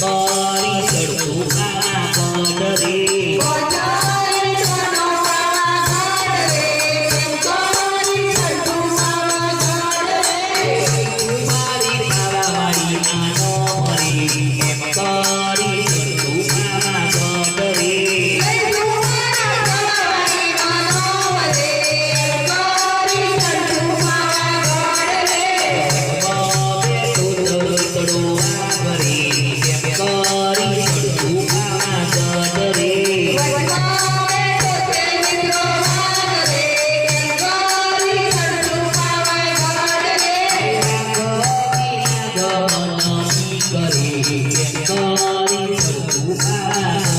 કરી ચડતું ના પડ રે 시간이 전부 다